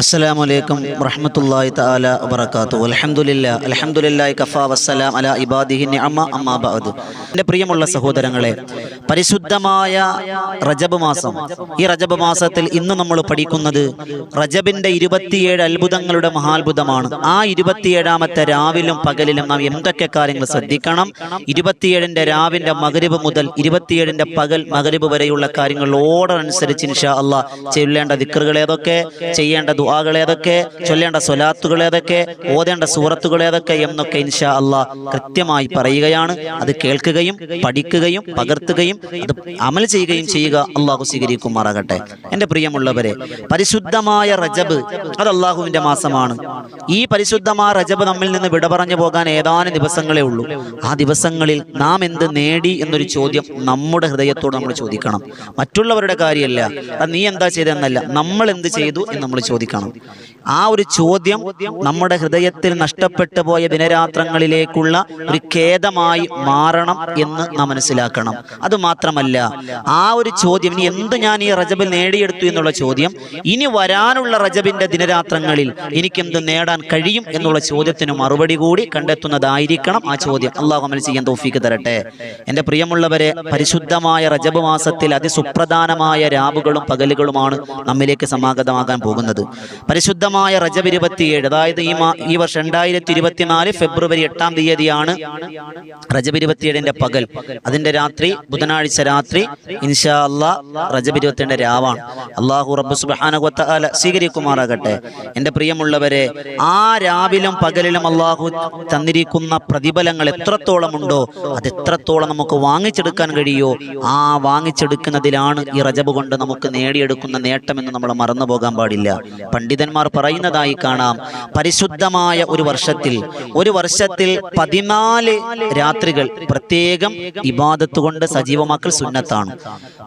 അസ്സലാമു അലൈക്കും താല തആല അലഹമുല്ല അൽഹംദുലില്ലാഹി കഫാ വസ്സലാം അലാ ഇബാദിഹി നിഅമ അമ്മാ ബഅദ്. എന്റെ പ്രിയമുള്ള സഹോദരങ്ങളെ പരിശുദ്ധമായ റജബ് മാസം. ഈ റജബ് മാസത്തിൽ ഇന്ന് നമ്മൾ പഠിക്കുന്നത് റജബിന്റെ ഇരുപത്തിയേഴ് അത്ഭുതങ്ങളുടെ മഹാത്ഭുതമാണ്. ആ ഇരുപത്തിയേഴാമത്തെ രാവിലും പകലിലും നാം എന്തൊക്കെ കാര്യങ്ങൾ ശ്രദ്ധിക്കണം? ഇരുപത്തിയേഴിന്റെ രാവിന്റെ മകരിബ് മുതൽ ഇരുപത്തിയേഴിന്റെ പകൽ മകരിബ് വരെയുള്ള കാര്യങ്ങൾ ഓർഡർ അനുസരിച്ച് ഇൻഷാ അള്ളാഹ് ചെല്ലേണ്ട ദിക്കറുകൾ ഏതൊക്കെ? ചെയ്യേണ്ട ദുആകൾ ഏതൊക്കെ ചൊല്ലേണ്ട സ്വലാത്തുകൾ ഏതൊക്കെ ഓതേണ്ട സൂറത്തുകൾ ഏതൊക്കെ എന്നൊക്കെ ഇൻഷാ അള്ളാഹ് കൃത്യമായി പറയുകയാണ്. അത് കേൾക്കുകയും പഠിക്കുകയും പകർത്തുകയും അത് അമൽ ചെയ്യുകയും ചെയ്യുക അള്ളാഹു സ്വീകരിക്കുമാറാകട്ടെ. എന്റെ പ്രിയമുള്ളവരെ പരിശുദ്ധമായ റജബ് അത് അള്ളാഹുവിന്റെ മാസമാണ്. ഈ പരിശുദ്ധമായ റജബ് നമ്മിൽ നിന്ന് വിട പറഞ്ഞു പോകാൻ ഏതാനും ദിവസങ്ങളേ ഉള്ളൂ. ആ ദിവസങ്ങളിൽ നാം എന്ത് നേടി എന്നൊരു ചോദ്യം നമ്മുടെ ഹൃദയത്തോട് നമ്മൾ ചോദിക്കണം. മറ്റുള്ളവരുടെ കാര്യമല്ല. നീ എന്താ ചെയ്തെന്നല്ല നമ്മൾ എന്ത് ചെയ്തു എന്ന് നമ്മൾ ചോദിക്കണം. ശ്രദ്ധിക്കണം ആ ഒരു ചോദ്യം നമ്മുടെ ഹൃദയത്തിൽ നഷ്ടപ്പെട്ടു പോയ ദിനരാത്രങ്ങളിലേക്കുള്ള ഒരു ഖേദമായി മാറണം എന്ന് നാം മനസ്സിലാക്കണം. അത് മാത്രമല്ല ആ ഒരു ചോദ്യം ഇനി എന്ത് ഞാൻ ഈ റജബിൽ നേടിയെടുത്തു എന്നുള്ള ചോദ്യം ഇനി വരാനുള്ള റജബിന്റെ ദിനരാത്രങ്ങളിൽ എനിക്കെന്ത് നേടാൻ കഴിയും എന്നുള്ള ചോദ്യത്തിന് മറുപടി കൂടി കണ്ടെത്തുന്നതായിരിക്കണം ആ ചോദ്യം. അള്ളാഹു അമൽ ചെയ്യാൻ തോഫിക്ക് തരട്ടെ. എന്റെ പ്രിയമുള്ളവരെ പരിശുദ്ധമായ റജബ് മാസത്തിൽ അതിസുപ്രധാനമായ രാവുകളും പകലുകളുമാണ് നമ്മിലേക്ക് സമാഗതമാകാൻ പോകുന്നത്. പരിശുദ്ധമായ റജബ് ഇരുപത്തിയേഴ് അതായത് ഈ ഈ വർഷം രണ്ടായിരത്തി ഇരുപത്തിനാല് ഫെബ്രുവരി എട്ടാം തീയതിയാണ് റജബ് ഇരുപത്തിയേഴിന്റെ പകൽ. അതിന്റെ രാത്രി ബുധനാഴ്ച രാത്രി ഇൻഷാ അല്ലാ റജബ് ഇരുപത്തിയേഴിന്റെ രാവാണ്. അള്ളാഹു റബ്ബ് സുബ്ഹാനഹു സ്വീകരിക്കുമാറാകട്ടെ. എന്റെ പ്രിയമുള്ളവരെ ആ രാവിലും പകലിലും അള്ളാഹു തന്നിരിക്കുന്ന പ്രതിഫലങ്ങൾ എത്രത്തോളം ഉണ്ടോ അത് എത്രത്തോളം നമുക്ക് വാങ്ങിച്ചെടുക്കാൻ കഴിയോ ആ വാങ്ങിച്ചെടുക്കുന്നതിലാണ് ഈ റജബ് കൊണ്ട് നമുക്ക് നേടിയെടുക്കുന്ന നേട്ടം എന്ന് നമ്മൾ മറന്നു പോകാൻ പാടില്ല. പണ്ഡിതന്മാർ പറയുന്നതായി കാണാം. പരിശുദ്ധമായ ഒരു വർഷത്തിൽ ഒരു വർഷത്തിൽ പതിനാല് രാത്രികൾ പ്രത്യേകം ഇബാദത്ത് കൊണ്ട് സജീവമാക്കൽ സുന്നത്താണ്.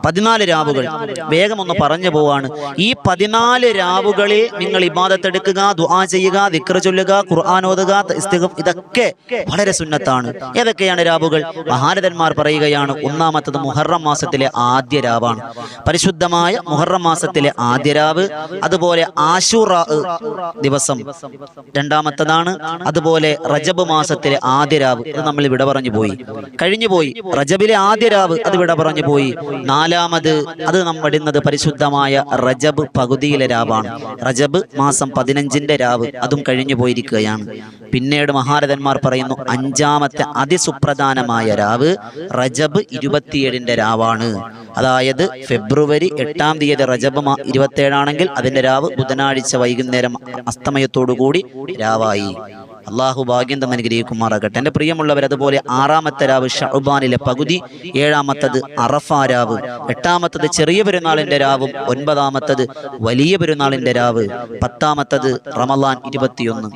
പതിനാല് രാവുകൾ. വേഗം ഒന്ന് പറഞ്ഞു പോവാണ്. ഈ പതിനാല് രാവുകളിൽ നിങ്ങൾ ഇബാദത്ത് എടുക്കുക ദുആ ചെയ്യുക വിക്ര ചൊല്ലുക ഖുർആൻ ഓതുക ഇതൊക്കെ വളരെ സുന്നത്താണ്. ഏതൊക്കെയാണ് രാവുകൾ? മഹാരഥന്മാർ പറയുകയാണ് ഒന്നാമത്തത് മുഹറം മാസത്തിലെ ആദ്യ രാവാണ്. പരിശുദ്ധമായ മുഹറം മാസത്തിലെ ആദ്യ രാവ് അതുപോലെ ആശുറ ദിവസം. രണ്ടാമത്തതാണ് അതുപോലെ റജബ് മാസത്തിലെ ആദ്യ രാവ്. അത് നമ്മൾ വിട പറഞ്ഞു പോയി. കഴിഞ്ഞു പോയി. റജബിലെ ആദ്യ രാവ് അത് വിട പറഞ്ഞു പോയി. നാലാമത് അത് നാം പഠിക്കുന്നത് പരിശുദ്ധമായ റജബ് പകുതിയിലെ രാവാണ്. റജബ് മാസം പതിനഞ്ചിന്റെ രാവ് അതും കഴിഞ്ഞു പോയിരിക്കുകയാണ്. പിന്നീട് മഹാരഥന്മാർ പറയുന്നു അഞ്ചാമത്തെ അതിസുപ്രധാനമായ രാവ് റജബ് ഇരുപത്തിയേഴിന്റെ രാവാണ്. അതായത് ഫെബ്രുവരി എട്ടാം തീയതി റജബ് ഇരുപത്തി ആണെങ്കിൽ അതിന്റെ രാവ് ബുധനാഴ്ച വൈകുന്നേരം അസ്തമയത്തോടുകൂടി രാവായി. അള്ളാഹു ഭാഗ്യം തന്നെ അനുഗ്രഹിക്കുമാറാകട്ടെ. എന്റെ പ്രിയമുള്ളവർ അതുപോലെ ആറാമത്തെ രാവ് ഷഹബാനിലെ പകുതി ഏഴാമത്തത് അറഫ രാവ് എട്ടാമത്തത് ചെറിയ പെരുന്നാളിന്റെ രാവും ഒൻപതാമത്തത് വലിയ പെരുന്നാളിന്റെ രാവ് പത്താമത്തത് റമലാൻ ഇരുപത്തിയൊന്ന്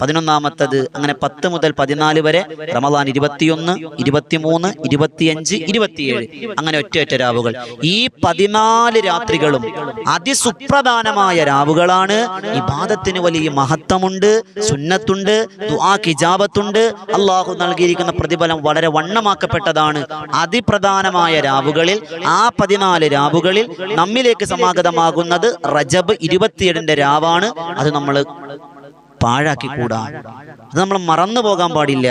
പതിനൊന്നാമത്തത് അങ്ങനെ പത്ത് മുതൽ പതിനാല് വരെ റമലാൻ ഇരുപത്തിയൊന്ന് ഇരുപത്തിമൂന്ന് ഇരുപത്തിയഞ്ച് ഇരുപത്തിയേഴ് അങ്ങനെ ഒറ്റ ഒറ്റ രാവുകൾ. ഈ പതിനാല് രാത്രികളും അതിസുപ്രധാനമായ രാവുകളാണ്. ഇബാദത്തിന് വലിയ മഹത്വമുണ്ട് സുന്നത്തുണ്ട് ദുആ കിജാബത്തുണ്ട്. അള്ളാഹു നൽകിയിരിക്കുന്ന പ്രതിഫലം വളരെ വണ്ണമാക്കപ്പെട്ടതാണ്. അതിപ്രധാനമായ രാവുകളിൽ ആ പതിനാല് രാവുകളിൽ നമ്മിലേക്ക് സമാഗതമാകുന്നത് റജബ് ഇരുപത്തിയേഴിന്റെ രാവാണ്. അത് നമ്മൾ പാഴാക്കിക്കൂടാ. അത് നമ്മൾ മറന്നു പോകാൻ പാടില്ല.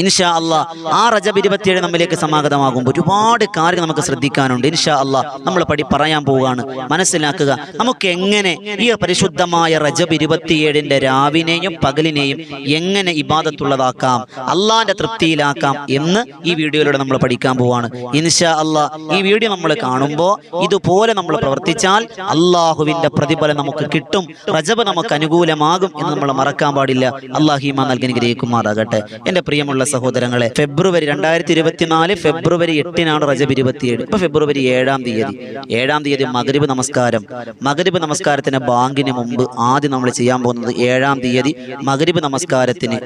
ഇൻഷാ അള്ളാ ആ റജബ് ഇരുപത്തിയേഴ് നമ്മിലേക്ക് സമാഗതമാകുമ്പോൾ ഒരുപാട് കാര്യങ്ങൾ നമുക്ക് ശ്രദ്ധിക്കാനുണ്ട്. ഇൻഷാ അള്ളാ നമ്മൾ പടി പറയാൻ പോവുകയാണ്. മനസ്സിലാക്കുക നമുക്ക് എങ്ങനെ ഈ പരിശുദ്ധമായ റജബ് ഇരുപത്തിയേഴിന്റെ രാവിനെയും പകലിനെയും എങ്ങനെ ഇബാദത്തുള്ളതാക്കാം അള്ളാന്റെ തൃപ്തിയിലാക്കാം എന്ന് ഈ വീഡിയോയിലൂടെ നമ്മൾ പഠിക്കാൻ പോവാണ് ഇൻഷാ അള്ളാ ഈ വീഡിയോ നമ്മൾ കാണുമ്പോൾ ഇതുപോലെ നമ്മൾ പ്രവർത്തിച്ചാൽ അള്ളാഹുവിന്റെ പ്രതിഫലം നമുക്ക് കിട്ടും റജബ് നമുക്ക് അനുകൂലമാകും എന്ന് നമ്മൾ മറക്കാൻ പാടില്ല. അള്ളാഹിമ നൽകി അനുഗ്രഹിക്കുമാറാകട്ടെ. എന്റെ പ്രിയമുള്ള സഹോദരങ്ങളെ ഫെബ്രുവരി രണ്ടായിരത്തി ഇരുപത്തിനാല് ഫെബ്രുവരി എട്ടിനാണ് റജബ് ഇരുപത്തിയേഴ്. ഇപ്പൊ ഫെബ്രുവരി ഏഴാം തീയതി. ഏഴാം തീയതി മകരീബ് നമസ്കാരം. മകരീബ് നമസ്കാരത്തിന് ബാങ്കിന് മുമ്പ് ആദ്യം നമ്മൾ ചെയ്യാൻ പോകുന്നത് ഏഴാം തീയതി മകരീബ് നമസ്കാരത്തിന്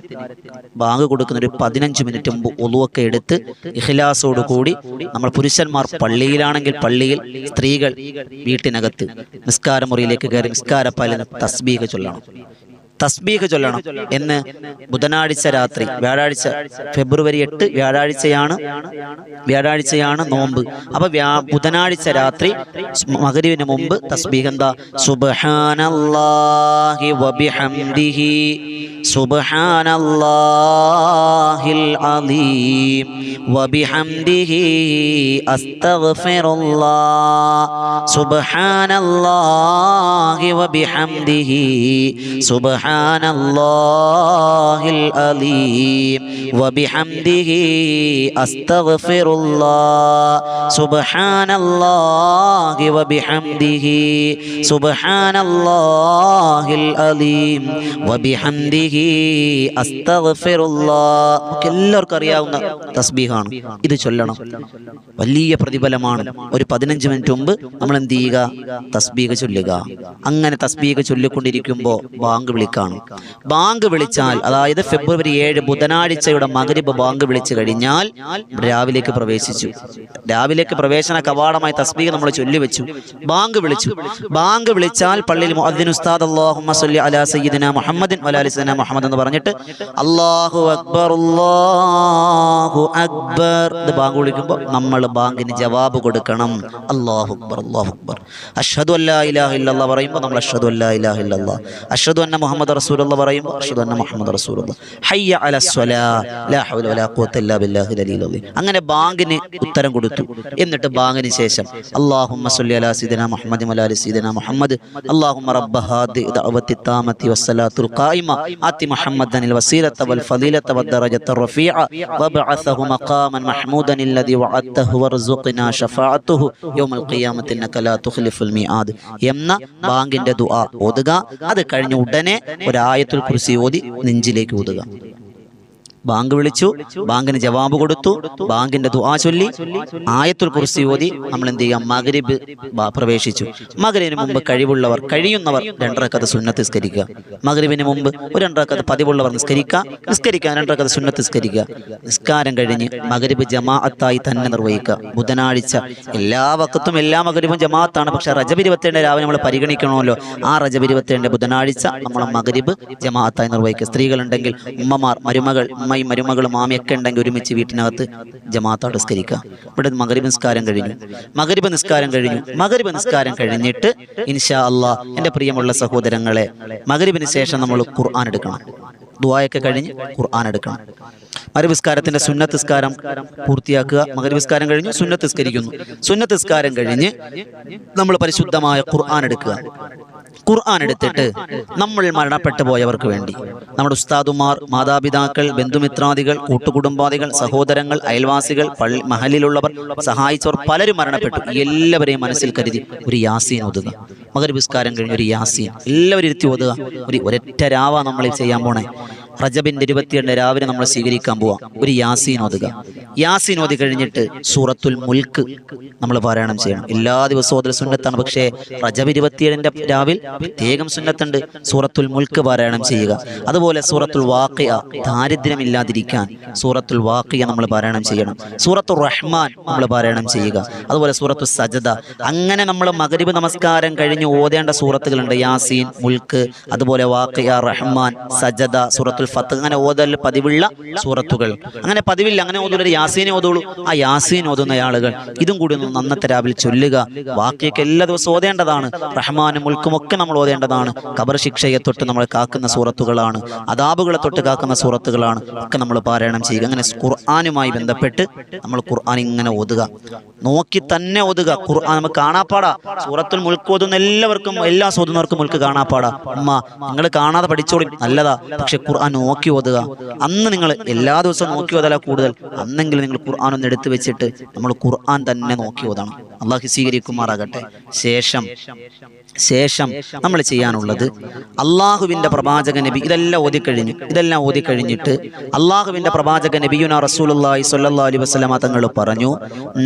ബാങ്ക് കൊടുക്കുന്ന ഒരു പതിനഞ്ച് മിനിറ്റ് മുമ്പ് ഒലുവൊക്കെ എടുത്ത് ഇഖ്ലാസോട് കൂടി നമ്മൾ പുരുഷന്മാർ പള്ളിയിലാണെങ്കിൽ പള്ളിയിൽ സ്ത്രീകൾ വീട്ടിനകത്ത് നിസ്കാരമുറിയിലേക്ക് കയറി നിസ്കാരപ്പാലിന് തസ്ബീഹ് ചൊല്ലണം. തസ്ബീഹ് ചൊല്ലണം എന്ന് ബുധനാഴ്ച രാത്രി വ്യാഴാഴ്ച ഫെബ്രുവരി എട്ട് വ്യാഴാഴ്ചയാണ് വ്യാഴാഴ്ചയാണ് നോമ്പ്. അപ്പൊ ബുധനാഴ്ച രാത്രി മകരിവിന് മുമ്പ് തസ്ബീഹ് എന്താ? സുബ്ഹാനല്ലാഹി വബിഹംദിഹി സുബ്ഹാനല്ലാഹിൽ അലീം വബിഹംദിഹി അസ്തഗ്ഫിറുല്ലാഹ് സുബ്ഹാനല്ലാഹി വബിഹംദിഹി സുബ്ഹാനല്ലാഹിൽ അലീം. വബിഹംദിഹി അസ്തഗ്ഫിറുല്ലാഹ്. സുബ്ഹാനല്ലാഹി വബിഹംദിഹി. സുബ്ഹാനല്ലാഹിൽ അലീം. വബിഹംദിഹി അസ്തഗ്ഫിറുല്ലാഹ്. നമുക്ക് എല്ലാവർക്കും അറിയാവുന്ന തസ്ബീഹാണ്. ഇത് ചൊല്ലണം. വലിയ പ്രതിഫലമാണ്. ഒരു പതിനഞ്ച് മിനിറ്റ് മുമ്പ് നമ്മൾ എന്ത് ചെയ്യുക? തസ്ബീഹ് ചൊല്ലുക. അങ്ങനെ തസ്ബീഹ് ചൊല്ലിക്കൊണ്ടിരിക്കുമ്പോൾ ബാങ്ക് വിളിക്കാണ് ബാങ്ക് വിളിച്ചാൽ അതായത് ഫെബ്രുവരി ഏഴ് ബുധനാഴ്ചയുടെ മകരിബ് ബാങ്ക് വിളിച്ചു കഴിഞ്ഞാൽ രാവിലേക്ക് പ്രവേശിച്ചു. രാവിലേക്ക് പ്രവേശന കവാടമായി തസ്ബീഹ് നമ്മൾ ചൊല്ലിവെച്ചു. ബാങ്ക് വിളിച്ചു. ബാങ്ക് വിളിച്ചാൽ പള്ളിയിൽ മുഅദ്ദിൻ ഉസ്താദ് അല്ലാഹുമ്മ സല്ലി അലാ മുഹമ്മദിൻ മുഹമ്മദ് എന്ന് പറഞ്ഞിട്ട് അല്ലാഹു അക്ബർ അല്ലാഹു അള്ളാഹു അക്ബർ. ഇത് ബാങ്ക് വിളിക്കുമ്പോൾ നമ്മൾ ബാങ്കിന് ജവാബ് കൊടുക്കണം. അള്ളാഹു അക്ബർ അള്ളാഹു അക്ബർ. അഷദ് അല്ലാ ഇലാഹ ഇല്ലല്ലാ പറയുമ്പോൾ നമ്മൾ അഷദ് അല്ലാ ഇലാഹ ഇല്ലല്ലാ അഷദ് അന്ന മുഹമ്മദ് റസൂലുള്ള പറയുമ്പോൾ അഷദ് അന്ന മുഹമ്മദ് റസൂലുള്ള ഹയ്യ അലസ്വലാ ലാ ഹൗല വലാ ഖുവത ഇല്ലാ ബില്ലാഹിൽ അലിയിൽ അലീം അങ്ങനെ ബാങ്കിന് ഉത്തരം കൊടുത്തു. എന്നിട്ട് ബാങ്കിന് ശേഷം അള്ളാഹുമ്മ സല്ലി അലാ സീദന മുഹമ്മദ് മലാലി സീദന മുഹമ്മദ്. അള്ളാഹുമ്മ റബ്ബ ഹാദി ദഅവത്തി താമത്തി വസ്സലാത്തുൽ ഖായിമ. ആതി മുഹമ്മദനിൽ വസീലത വൽ ഫദീലത വദ്ദറജത റഫീഅ. വബ്അസ് وابعثه مقاما محمودا الذي وعدته وارزقنا شفاعته يوم القيامة إنك لا تخلف الميعاد എന്ന ബാങ്കിന്റെ ദുആ ഓതുക അത് കഴിഞ്ഞ ഉടനെ ഒരായത്തുൽ കുർസി ഓതി നെഞ്ചിലേക്ക് ഓതുക ബാങ്ക് വിളിച്ചു ബാങ്കിന് ജവാബ് കൊടുത്തു ബാങ്കിന്റെ ദുആ ചൊല്ലി ആയത്തുൽ കുർസി ഓതി നമ്മൾ എന്ത് ചെയ്യാം മകരിബ് പ്രവേശിച്ചു. മഗ്രിബിന് മുമ്പ് കഴിവുള്ളവർ കഴിയുന്നവർ രണ്ടരക്കത്ത് സുന്നത്ത് നിസ്കരിക്കുക. മഗ്രിബിന് മുമ്പ് ഒരു രണ്ടരക്കത്ത് പതിവുള്ളവർ നിസ്കരിക്കുക. നിസ്കരിക്കുക രണ്ടരക്കത്ത് സുന്നത്ത് നിസ്കരിക്കുക. നിസ്കാരം കഴിഞ്ഞ് മകരിബ് ജമാഅത്തായി തന്നെ നിർവഹിക്കുക. ബുധനാഴ്ച എല്ലാ വക്കത്തും എല്ലാ മകരിബും ജമാഅത്താണ്. പക്ഷെ റജബ് ഇരുപത്തേഴ് രാവിലെ നമ്മൾ പരിഗണിക്കണമല്ലോ. ആ റജബ് ഇരുപത്തേഴ് ബുധനാഴ്ച നമ്മൾ മകരിബ് ജമാഅത്തായി നിർവഹിക്കുക. സ്ത്രീകളുണ്ടെങ്കിൽ ഉമ്മമാർ മരുമകൾ ഉമ്മയും മരുമകളും മാമയൊക്കെ ഉണ്ടെങ്കിൽ ഒരുമിച്ച് വീട്ടിനകത്ത് ജമാഅത്തോട് നിസ്കരിക്കുക ഇവിടെ മകരിബ് നിസ്കാരം കഴിഞ്ഞു. മകരിബ് നിസ്കാരം കഴിഞ്ഞു. മകരിബ് നിസ്കാരം കഴിഞ്ഞിട്ട് ഇൻഷാ അള്ളാ എന്റെ പ്രിയമുള്ള സഹോദരങ്ങളെ മകരിബിന് ശേഷം നമ്മൾ ഖുർആൻ എടുക്കണം. ദുആയൊക്കെ കഴിഞ്ഞ് ഖുർആൻ എടുക്കണം. മരുവിസ്കാരത്തിന്റെ സുന്നത്തിസ്കാരം പൂർത്തിയാക്കുക. മകരവിസ്കാരം കഴിഞ്ഞ് സുന്നത്തിസ്കരിക്കുന്നു സുന്നത്തിസ്കാരം കഴിഞ്ഞ് നമ്മൾ പരിശുദ്ധമായ ഖുർആൻ എടുക്കുക. ഖുർആൻ എടുത്തിട്ട് നമ്മൾ മരണപ്പെട്ടു പോയവർക്ക് വേണ്ടി. നമ്മുടെ ഉസ്താദുമാർ മാതാപിതാക്കൾ ബന്ധുമിത്രാദികൾ കൂട്ടുകുടുംബാദികൾ സഹോദരങ്ങൾ അയൽവാസികൾ പള്ളി മഹലിലുള്ളവർ സഹായിച്ചവർ പലരും മരണപ്പെട്ടു. എല്ലാവരെയും മനസ്സിൽ കരുതി ഒരു യാസീൻ ഓതുക. മകരപുസ്കാരം കഴിഞ്ഞ് ഒരു യാസീൻ. എല്ലാവരും ഇരുത്തി ഓതുക. ഒരു ഒരൊറ്റ രാവ നമ്മൾ ചെയ്യാൻ പോണേ. റജബിന്റെ ഇരുപത്തിയേഴിന് രാവിലെ നമ്മൾ സ്വീകരിക്കാൻ പോവാം. ഒരു യാസീൻ ഓതുക. യാസീൻ ഓതി കഴിഞ്ഞിട്ട് സൂറത്തുൽ മുൽക്ക് നമ്മൾ പാരായണം ചെയ്യണം. എല്ലാ ദിവസവും ഓതൽ സുന്നത്താണ്. പക്ഷേ റജബ് ഇരുപത്തിയേഴിന്റെ രാവിൽ പ്രത്യേകം സുന്നത്തുണ്ട്. സൂറത്തുൽ മുൽക്ക് പാരായണം ചെയ്യുക. അതുപോലെ സൂറത്തുൽ വാക്കിയ ദാരിദ്ര്യമില്ലാതിരിക്കാൻ സൂറത്തുൽ വാക്കിയ നമ്മൾ പാരായണം ചെയ്യണം. സൂറത്തുൽ റഹ്മാൻ നമ്മൾ പാരായണം ചെയ്യുക. അതുപോലെ സൂറത്തുൽ സജദ. അങ്ങനെ നമ്മൾ മകരിബ് നമസ്കാരം കഴിഞ്ഞ് ഓതേണ്ട സൂറത്തുകളുണ്ട്. യാസീൻ മുൽക്ക് അതുപോലെ വാക്കിയ റഹ്മാൻ സജദ സൂറത്തുൽ ഫത്ത്. അങ്ങനെ ഓതൽ പതിവുള്ള സൂറത്തുകൾ. അങ്ങനെ പതിവില്ല അങ്ങനെ ഓതുള്ള യാസീനെ ഓതുള്ളൂ. ആ യാസീൻ ഓതുന്ന ആളുകൾ ഇതും കൂടി ഒന്ന് നന്നത്തെ രാവിലെ ചൊല്ലുക. ബാക്കിയൊക്കെ എല്ലാ ദിവസവും ഓതേണ്ടതാണ്. റഹ്മാനും മുൽക്കും ഒക്കെ നമ്മൾ ഓതേണ്ടതാണ്. കബർ ശിക്ഷയെ തൊട്ട് നമ്മൾ കാക്കുന്ന സൂറത്തുകളാണ്. അതാബുകളെ തൊട്ട് കാക്കുന്ന സൂറത്തുകളാണ്. ഒക്കെ നമ്മൾ പാരായണം ചെയ്യുക. അങ്ങനെ ഖുർആാനുമായി ബന്ധപ്പെട്ട് നമ്മൾ ഖുർആൻ ഇങ്ങനെ ഓതുക. നോക്കി തന്നെ ഓതുക. ഖുർആൻ നമുക്ക് കാണാപ്പാടാ. സൂറത്തുൽ മുൽക്ക് ഓതുന്ന എല്ലാവർക്കും എല്ലാ സോതുന്നവർക്കും മുൽക്ക് കാണാപ്പാടാ. അമ്മ നിങ്ങൾ കാണാതെ പഠിച്ചോളി. നല്ലതാ. പക്ഷെ ഖുർആൻ നോക്കി ഓതുക. അന്ന് നിങ്ങൾ എല്ലാ ദിവസവും നോക്കി ഓതല കൂടുതൽ. അന്നെങ്കിലും നിങ്ങൾ ഖുർആൻ ഒന്ന് എടുത്തു വെച്ചിട്ട് നമ്മൾ ഖുർആൻ തന്നെ നോക്കി ഓതണം. അള്ളാഹു സ്വീകരിക്കുമാറാകട്ടെ. ശേഷം ശേഷം നമ്മൾ ചെയ്യാനുള്ളത് അള്ളാഹുവിന്റെ പ്രവാചക നബി ഇതെല്ലാം ഓതിക്കഴിഞ്ഞു ഇതെല്ലാം ഓതിക്കഴിഞ്ഞിട്ട് അള്ളാഹുവിന്റെ പ്രവാചക നബിയുന റസൂലുള്ളാഹി സ്വല്ലല്ലാഹു അലൈഹി വസല്ലമ തങ്ങൾ പറഞ്ഞു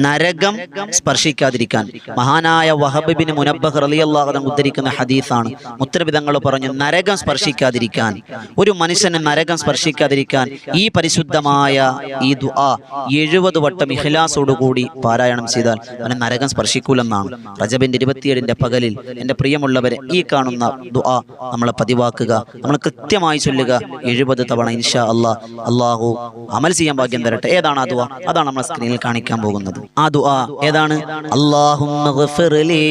നരകം സ്പർശിക്കാതിരിക്കാൻ. മഹാനായ വഹബിബിൻ മുനബഹ് അലി അൻഹു ഉദ്ധരിക്കുന്ന ഹദീസാണ്. മുത്തരബിതങ്ങൾ പറഞ്ഞു നരകം സ്പർശിക്കാതിരിക്കാൻ. ഒരു മനുഷ്യന് നരകം സ്പർശിക്കാതിരിക്കാൻ ഈ പരിശുദ്ധമായ ഈ ദുആ എഴുപത് വട്ടം ഇഹ്ലാസോടുകൂടി പാരായണം ചെയ്താൽ അവനെ നരകം സ്പർശിക്കൂലെന്നാണ്. റജബിന്റെ ഇരുപത്തിയേഴിന്റെ പകലിൽ എന്റെ പ്രിയമുള്ളവരെ ഈ കാണുന്ന ദുആ നമ്മളെ പതിവാക്കുക നമ്മൾ കൃത്യമായി ചൊല്ലുക. എഴുപത് തവണ ഇൻഷാ അള്ളാ അള്ളാഹു അമൽ ചെയ്യാൻ ഭാഗ്യം തരട്ടെ. ഏതാണ് ആ ദുആ? അതാണ് നമ്മളെ സ്ക്രീനിൽ കാണിക്കാൻ പോകുന്നത്. ആ ദുആ ഏതാണ്? അല്ലാഹുമ്മ ഗഫിർലി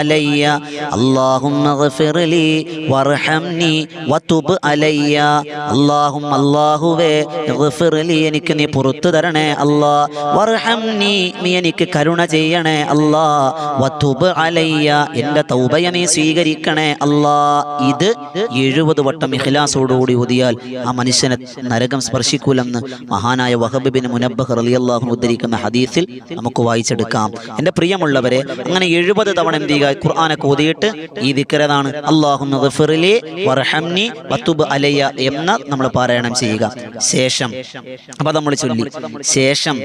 അലയ്യ അല്ലാഹുമ്മ ഗഫിർലി വർഹംനി വതുബ് അലയ്യ അല്ലാഹും അല്ലാഹുവേ ഗഫിർലി എനിക്ക് നീ പുറത്തു തരണേ അല്ലാ. വർഹംനി നീ എനിക്ക് കരുണ ചെയ്യണേ അല്ലാ. വതുബ് അലയ്യ എന്റെ തൗബയ നീ സ്വീകരിക്കണേ അല്ലാ. ഇത് എഴുപത് വട്ടം ഇഖ്ലാസോടുകൂടി ഓതിയാൽ ആ മനുഷ്യനെ നരകം സ്പർശിക്കൂലെന്ന് മഹാനായ വഹബ് ബിൻ മുനബ്ബഹ് റളിയല്ലാഹു ഉദ്ധരിക്കുന്ന ഹദീസിൽ നമുക്ക് വായിച്ചെടുക്കാം. എന്റെ പ്രിയമുള്ളവരെ അങ്ങനെ എഴുപത് തവണ എന്ത് ചെയ്യുക? ഖുർആാനൊക്കെ ഓതിയിട്ട് ഈ ദിക്കരതാണ് അള്ളാഹു അലയ്യ എന്ന് നമ്മൾ പാരായണം ചെയ്യുക. ശേഷം അപ്പൊ നമ്മൾ ചൊല്ലി. ശേഷം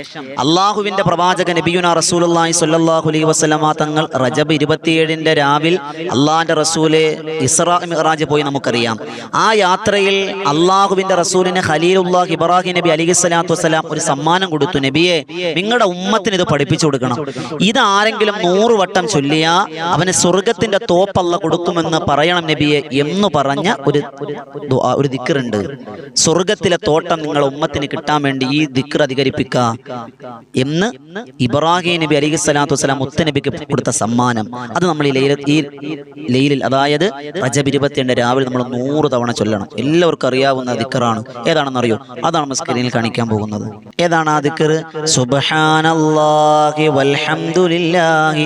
അള്ളാഹുവിന്റെ പ്രവാചക നബിയുന റസൂലുള്ളാഹി സ്വല്ലല്ലാഹു അലൈഹി വസ്ലമ തങ്ങൾ റജബ് ഇരുപത്തിയേഴിന്റെ രാവിൽ അള്ളാഹിന്റെ റസൂൽ ഇസ്രാ മിഹ്റാജ് പോയി നമുക്കറിയാം. ആ യാത്രയിൽ അള്ളാഹുവിന്റെ റസൂലിന് ഖലീലുല്ലാഹ് ഇബ്രാഹിം നബി അലി സ്വലാത്തു വസ്സലാം ഒരു സമ്മാനം കൊടുത്തു. നബിയെ നിങ്ങളുടെ ഉമ്മത്തിന് ഇത് പഠിപ്പിച്ചു കൊടുക്കണം. ഇത് ആരെങ്കിലും നൂറ് വട്ടം ചൊല്ലിയ അവന് സ്വർഗത്തിന്റെ തോപ്പല്ല കൊടുക്കുമെന്ന് പറയണം നബിയെ എന്ന് പറഞ്ഞ ഒരു ഒരു ദിക്കറുണ്ട് സ്വർഗത്തിലെ തോട്ടം നിങ്ങളെ ഉമ്മത്തിന് കിട്ടാൻ വേണ്ടി ഈ ദിക്കർ അധികരിപ്പിക്ക എന്ന് ഇബ്രാഹിം നബി അലി സ്വലാത്തു വസ്സലാം മുത്തനബിക്ക് കൊടുത്ത സമ്മാനം. അത് നമ്മൾ ഈ ലൈല ഈ ലൈലിൽ അതായത് റജബ് ഇരുപത്തിരണ്ട് രാവിലെ നമ്മൾ നൂറ് തവണ ചൊല്ലണം. എല്ലാവർക്കും അറിയാവുന്ന ദിക്കറാണ് ഏതാണെന്ന് അറിയോ? അതാണ് നമ്മൾ സ്ക്രീനിൽ കാണിക്കാൻ പോകുന്നത്. ഏതാണ് ആ ദിക്കർ സുബ്ഹാനല്ലാഹി വൽഹംദുലില്ലാഹി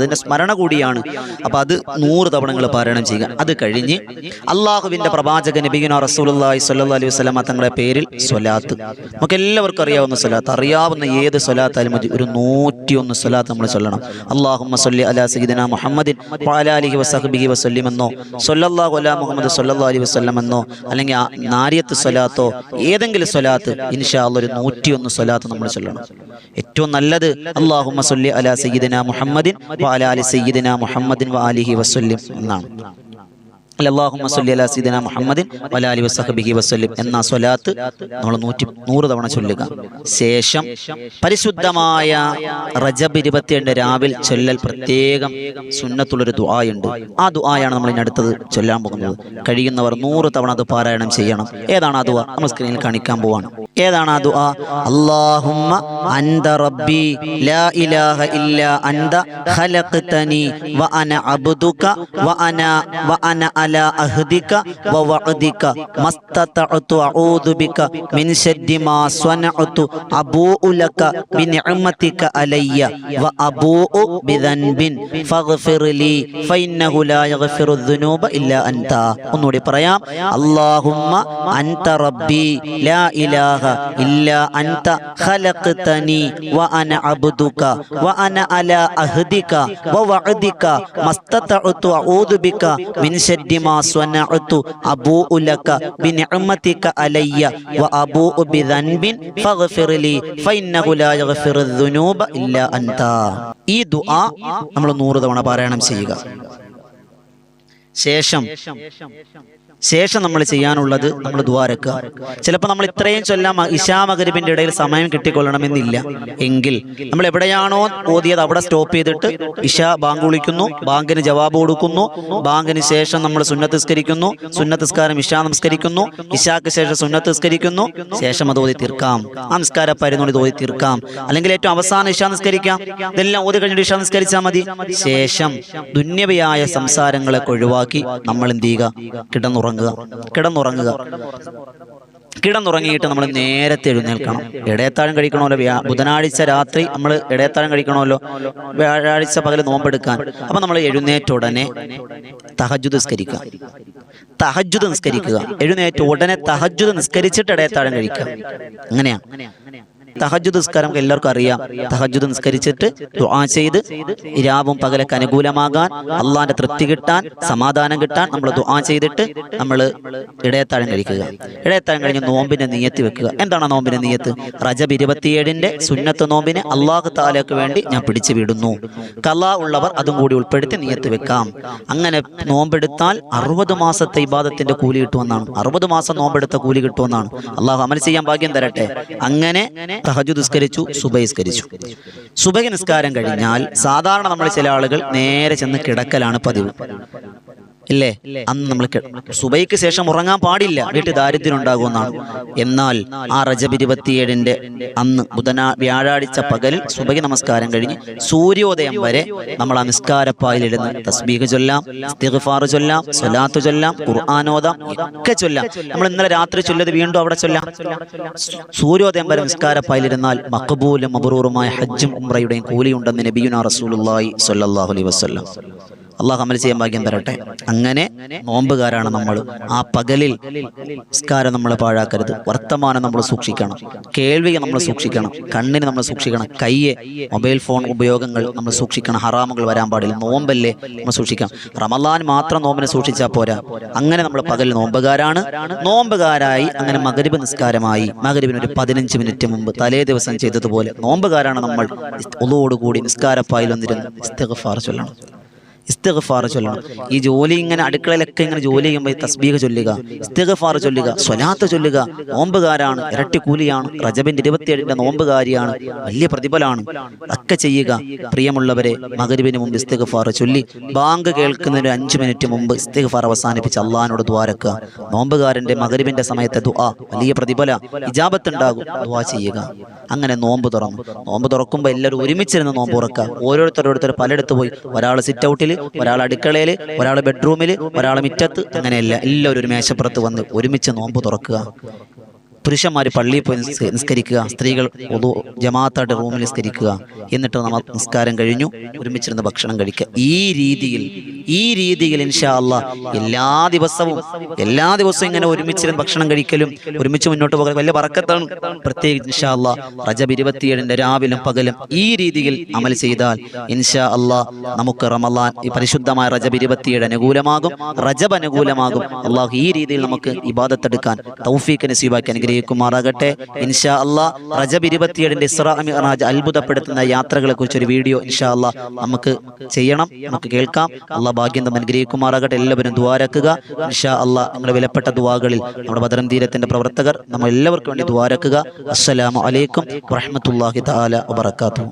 അതിന്റെ സ്മരണ കൂടിയാണ്. അപ്പൊ അത് നൂറ് തവണങ്ങൾ പാരായണം ചെയ്യുക. അത് കഴിഞ്ഞ് അള്ളാഹുവിന്റെ പ്രവാചക നബിഗുന റസൂലി സ്വല്ലി അലൈഹി തങ്ങളുടെ പേരിൽ സ്വലാത്ത്. നമുക്ക് എല്ലാവർക്കും അറിയാവുന്ന സ്വലാത്ത്. അറിയാവുന്ന ഏത് സ്വലാത്തായാലും മതി. ഒരു നൂറ്റിയൊന്ന് സ്വലാത്ത് നമ്മൾ ചൊല്ലണം. അള്ളാഹുമ്മ സല്ലി അലാ സീദന മുഹമ്മദിൻ അലിഹി വസഹ്ബിഹി വസല്ലിം എന്നോ സല്ലല്ലാഹു അലാ മുഹമ്മദ് സല്ലാ അലൈഹി വസല്ലം എന്നോ അല്ലെങ്കിൽ നാരിയത്ത് സ്വലാത്തോ ഏതെങ്കിലും സ്വലാത്ത് ഇൻഷാ അല്ലാഹ് ഒരു നൂറ്റിയൊന്ന് സ്വലാത്ത് നമ്മൾ ചൊല്ലണം. ഏറ്റവും നല്ലത് അള്ളാഹുമ്മ സല്ലി അലാ സീദന മുഹമ്മദിൻ വഅലാ അലി സയ്യിദിന മുഹമ്മദിൻ വഅലിഹി വസല്ലിം എന്നാണ്. അല്ലാഹുമ്മ സല്ലി അലാ സയ്യിദിന മുഹമ്മദിൻ വഅലാ വസഹബിഹി വസല്ലിം എന്ന സ്വലാത്ത് നമ്മൾ നൂറ്റി നൂറ് തവണ ചൊല്ലുക. ശേഷം പരിശുദ്ധമായ റജബ് ഇരുപത്തിയേഴ് രാവിൽ ചൊല്ലൽ പ്രത്യേകം സുന്നത്തുള്ളൊരു ദുആയുണ്ട്. ആ ദുആയാണ് നമ്മൾ ഇനി അടുത്തത് ചൊല്ലാൻ പോകുന്നത്. കഴിയുന്നവർ നൂറ് തവണ അത് പാരായണം ചെയ്യണം. ഏതാണ് ആ ദുആ? നമ്മൾ സ്ക്രീനിൽ കാണിക്കാൻ പോവാണ്. ഏതാണ് ആ ദുആ? അല്ലാഹുമ്മ അൻത റബ്ബി ലാ ഇലാഹ ഇല്ല അൻത ഖലഖ്തനി വ അന അബ്ദുക വ അന വ അന അലാ അഹ്ദിക വ വഅദിക മസ്തതഅതു അഊദു ബിക മിൻ ശദ്ദി മാ സ്വനഅതു അബൂഉ ലക ബിനിഅമതിക അലയ്യ വ അബൂഉ ബിദൻബിൻ ഫഗ്ഫിർ ലി ഫഇന്നഹു ലാ യഗ്ഫിറു ദുനൂബ ഇല്ലാ അൻത. ഒന്നുകൂടി പറയാം. അല്ലാഹുമ്മ അൻത റബ്ബി ലാ ഇലാഹ അൻത ഖലഖ്തനി വ അന അബ്ദുക വ അന അലാ വ വഅദിക ബിക മിൻ മാ അബൂഉ ലക ബിനിഅമതിക അലയ്യ വ അബൂഉ ഫഗ്ഫിർ യഗ്ഫിറു അൻത. ഈ ദുആ നമ്മൾ തവണ പാരായണം ചെയ്യുക. ശേഷം ശേഷം നമ്മൾ ചെയ്യാനുള്ളത് നമ്മൾ ദ്വാരക്കുക ചിലപ്പോൾ നമ്മൾ ഇത്രയും ചൊല്ലാം ഇഷാ മകരിബിന്റെ ഇടയിൽ സമയം കിട്ടിക്കൊള്ളണമെന്നില്ല. എങ്കിൽ നമ്മൾ എവിടെയാണോ ഓതിയത് അവിടെ സ്റ്റോപ്പ് ചെയ്തിട്ട് ഇഷ ബാങ്ക് വിളിക്കുന്നു ബാങ്കിന് ജവാബ് കൊടുക്കുന്നു ബാങ്കിന് ശേഷം നമ്മൾ സുന്നത്തിസ്കരിക്കുന്നു സുന്നത്തിസ്കാരം സുന്നത്ത് നിസ്കാരം ഇഷ നമസ്കരിക്കുന്നു ഇഷാക്ക് ശേഷം സുന്നത്തിസ്കരിക്കുന്നു ശേഷം അത് ഓതി തീർക്കാം. ആ നിസ്കാരപ്പായിരുന്നു ഇത് ഓതി തീർക്കാം. അല്ലെങ്കിൽ ഏറ്റവും അവസാനം ഇഷ നിസ്കരിക്കാം. ഇതെല്ലാം ഓതി കഴിഞ്ഞിട്ട് ഇഷ നിസ്കരിച്ചാൽ മതി. ശേഷം ദുന്യവയായ സംസാരങ്ങളെ ഒഴിവാക്കി നമ്മൾ എന്ത് ചെയ്യുക? കിടന്നുറങ്ങുക. കിടന്നുറങ്ങുക. കിടന്നുറങ്ങിയിട്ട് നമ്മൾ നേരത്തെ എഴുന്നേൽക്കണം. ഇടയത്താഴം കഴിക്കണമല്ലോ. ബുധനാഴ്ച രാത്രി നമ്മൾ ഇടയത്താഴം കഴിക്കണമല്ലോ. വ്യാഴാഴ്ച പകൽ നോമ്പെടുക്കാൻ. അപ്പം നമ്മൾ എഴുന്നേറ്റ ഉടനെ തഹജുദ് നിസ്കരിക്കുക. തഹജുദ് നിസ്കരിക്കുക. എഴുന്നേറ്റ ഉടനെ തഹജുദ് നിസ്കരിച്ചിട്ട് ഇടയത്താഴം കഴിക്കുക. അങ്ങനെയാ. തഹജുദ് നിസ്കാരം എല്ലാവർക്കും അറിയാം. തഹജുദ് നിസ്കരിച്ചിട്ട് ദുആ ചെയ്ത് രാവും പകലൊക്കെ അനുകൂലമാകാൻ അള്ളാന്റെ തൃപ്തി കിട്ടാൻ സമാധാനം കിട്ടാൻ നമ്മൾ ദുആ ചെയ്തിട്ട് നമ്മൾ ഇടയത്താഴം കഴിക്കുക. ഇടയത്താഴം കഴിഞ്ഞ് നോമ്പിനെ നീയത്തി വെക്കുക. എന്താണ് നോമ്പിനെ നീയത്ത്? റജബ് ഇരുപത്തിയേഴിന്റെ സുന്നത്ത് നോമ്പിനെ അള്ളാഹു താലയ്ക്ക് വേണ്ടി ഞാൻ പിടിച്ചു വിടുന്നു. കല ഉള്ളവർ അതും കൂടി ഉൾപ്പെടുത്തി നീയത്ത് വെക്കാം. അങ്ങനെ നോമ്പെടുത്താൽ അറുപത് മാസത്തെ ഇബാദത്തിന്റെ കൂലി കിട്ടുമെന്നാണ്. അറുപത് മാസം നോമ്പെടുത്ത കൂലി കിട്ടുമെന്നാണ്. അള്ളാഹു അമൽ ചെയ്യാൻ ഭാഗ്യം തരട്ടെ. അങ്ങനെ തഹജു നിസ്കരിച്ചു സുബൈ നിസ്കരിച്ചു. സുബൈ നിസ്കാരം കഴിഞ്ഞാൽ സാധാരണ നമ്മൾ ചില ആളുകൾ നേരെ ചെന്ന് കിടക്കലാണ് പതിവ്. ഇല്ലേ? അന്ന് നമ്മൾ സുബൈക്ക് ശേഷം ഉറങ്ങാൻ പാടില്ല. വീട്ടിൽ ദാരിദ്ര്യം ഉണ്ടാകുമെന്നാണ് എന്നാൽ ആ റജബ് ഇരുപത്തിയേഴിന്റെ അന്ന് ബുധനാ വ്യാഴാഴ്ച പകലിൽ സുബൈ നമസ്കാരം കഴിഞ്ഞ് സൂര്യോദയം വരെ നമ്മൾ ആ നിസ്കാരപ്പായിലിരുന്ന് തസ്ബീഹ് ചൊല്ലാം ഇസ്തിഗ്ഫാർ ചൊല്ലാം സ്വലാത്ത് ചൊല്ലാം ഖുർആാനോദം ഒക്കെ ചൊല്ലാം. നമ്മൾ ഇന്നലെ രാത്രി ചൊല്ലത് വീണ്ടും അവിടെ ചൊല്ലാം. സൂര്യോദയം വരെ നിസ്കാരപ്പായിലിരുന്നാൽ മക്കബൂലും മബറൂറുമായ ഹജ്ജും ഉംറയുടെയും കൂലിയുണ്ടെന്ന് നബിയുന റസൂലുള്ളാഹി സ്വല്ലല്ലാഹു അലൈഹി വസല്ലം. അള്ളാഹു അമൽ ചെയ്യാൻ ഭാഗ്യം തരട്ടെ. അങ്ങനെ നോമ്പുകാരാണ് നമ്മൾ. ആ പകലിൽ നിസ്കാരം നമ്മൾ പാഴാക്കരുത്. വർത്തമാനം നമ്മൾ സൂക്ഷിക്കണം. കേൾവിയെ നമ്മൾ സൂക്ഷിക്കണം. കണ്ണിനെ നമ്മൾ സൂക്ഷിക്കണം. കയ്യെ മൊബൈൽ ഫോൺ ഉപയോഗങ്ങൾ നമ്മൾ സൂക്ഷിക്കണം. ഹറാമുകൾ വരാൻ പാടില്ല. നോമ്പല്ലേ നമ്മൾ സൂക്ഷിക്കണം. റമലാൻ മാത്രം നോമ്പിനെ സൂക്ഷിച്ചാൽ പോരാ. അങ്ങനെ നമ്മൾ പകൽ നോമ്പുകാരാണ്. നോമ്പുകാരായി അങ്ങനെ മകരിബ് നിസ്കാരമായി. മകരിബിന് ഒരു പതിനഞ്ച് മിനിറ്റ് മുമ്പ് തലേ ദിവസം ചെയ്തതുപോലെ നോമ്പുകാരാണ് നമ്മൾ ഒന്നുകൂടി നിസ്കാരപ്പായിൽ വന്നിരുന്ന് ഇസ്തിഗ്ഫാർ ചൊല്ലണം. ഇസ്തിഗ്ഫാർ ചൊല്ലണം. ഈ ജോലി ഇങ്ങനെ അടുക്കളയിലൊക്കെ ഇങ്ങനെ ജോലി ചെയ്യുമ്പോൾ തസ്ബീഹ് ചൊല്ലുക ഇസ്തിഗ്ഫാർ ചൊല്ലുക സ്വലാത്ത് ചൊല്ലുക നോമ്പുകാരാണ് ഇരട്ടി കൂലിയാണ് റജബിന്റെ ഇരുപത്തിയേഴിന്റെ നോമ്പുകാരിയാണ് വലിയ പ്രതിഫലമാണ്. ഒക്കെ ചെയ്യുക. പ്രിയമുള്ളവരെ മഗ്രിബിന് മുമ്പ് ഇസ്തിഗ്ഫാർ ചൊല്ലി. ബാങ്ക് കേൾക്കുന്നതിന് അഞ്ചു മിനിറ്റ് മുമ്പ് ഇസ്തിഗ്ഫാർ അവസാനിപ്പിച്ച് അള്ളഹാനോട് ദ്വാരക്കുക നോമ്പുകാരന്റെ മഗ്രിബിന്റെ സമയത്തെ ദുആ വലിയ പ്രതിഫല ഇജാബത്ത് ഉണ്ടാകും ദുആ ചെയ്യുക. അങ്ങനെ നോമ്പ് തുറന്നു. നോമ്പ് തുറക്കുമ്പോൾ എല്ലാവരും ഒരുമിച്ചിരുന്ന് നോമ്പ് തുറക്കുക. ഓരോരുത്തരോരുത്തർ പലയിടത്ത് പോയി. ഒരാൾ സിറ്റ് ഔട്ടിൽ ഒരാൾ അടുക്കളയിൽ ഒരാൾ ബെഡ്റൂമിൽ ഒരാൾ മിറ്റത്ത് അങ്ങനെയല്ല. എല്ലാവരും ഒരു മേശപ്പുറത്ത് വന്ന് ഒരുമിച്ച് നോമ്പ് തുറക്കുക. പുരുഷന്മാർ പള്ളിയിൽ പോയി നിസ്കരിക്കുക സ്ത്രീകൾ പൊതു ജമാഅത്തായിട്ട് റൂമിൽ നിസ്കരിക്കുക. എന്നിട്ട് നമ്മൾ നിസ്കാരം കഴിഞ്ഞു ഒരുമിച്ചിരുന്ന് ഭക്ഷണം കഴിക്കുക. ഈ രീതിയിൽ ഈ രീതിയിൽ ഇൻഷാ അല്ല എല്ലാ ദിവസവും എല്ലാ ദിവസവും ഇങ്ങനെ ഒരുമിച്ചിരുന്ന് ഭക്ഷണം കഴിക്കലും ഒരുമിച്ച് മുന്നോട്ട് പോകലും വലിയ പറക്കത്താണ് പ്രത്യേകിച്ച് ഇൻഷാ അല്ല റജബ് ഇരുപത്തിയേഴിന്റെ രാവിലും പകലും ഈ രീതിയിൽ അമൽ ചെയ്താൽ ഇൻഷാ അല്ല നമുക്ക് റമലാൻ ഈ പരിശുദ്ധമായ റജബ് ഇരുപത്തിയേഴ് അനുകൂലമാകും. റജബ് അനുകൂലമാകും. അള്ളാഹു ഈ രീതിയിൽ നമുക്ക് ഇബാദത്തെടുക്കാൻ തൗഫീഖിനെ തൗഫീഖ് നസീബാക്കി അനുഗ്രഹിക്കുമാറാകട്ടെ ഇൻഷാ അല്ലാ റജബ് ഇരുപത്തിയേഴിന്റെ ഇസ്രാ മിഅ്റാജ് അത്ഭുതപ്പെടുത്തുന്ന യാത്രകളെ കുറിച്ച് ഒരു വീഡിയോ ഇൻഷാ അല്ലാ നമുക്ക് ചെയ്യണം നമുക്ക് കേൾക്കാം. അള്ളാഹ് ഭാഗ്യം തമ്മിൽ അനുഗ്രഹിക്കുമാറാകട്ടെ. എല്ലാവരും ദ്വാരക്കുക ഇൻഷാ അല്ലാ നിങ്ങളുടെ വിലപ്പെട്ട ദുവാകളിൽ നമ്മുടെ ഭദ്രം തീരത്തിന്റെ പ്രവർത്തകർ നമ്മൾ എല്ലാവർക്കും വേണ്ടി ദ്വാരക്കുക അസ്സലാമു അലൈക്കും വറഹ്മത്തുള്ളാഹി തആല വബറകാതുഹു.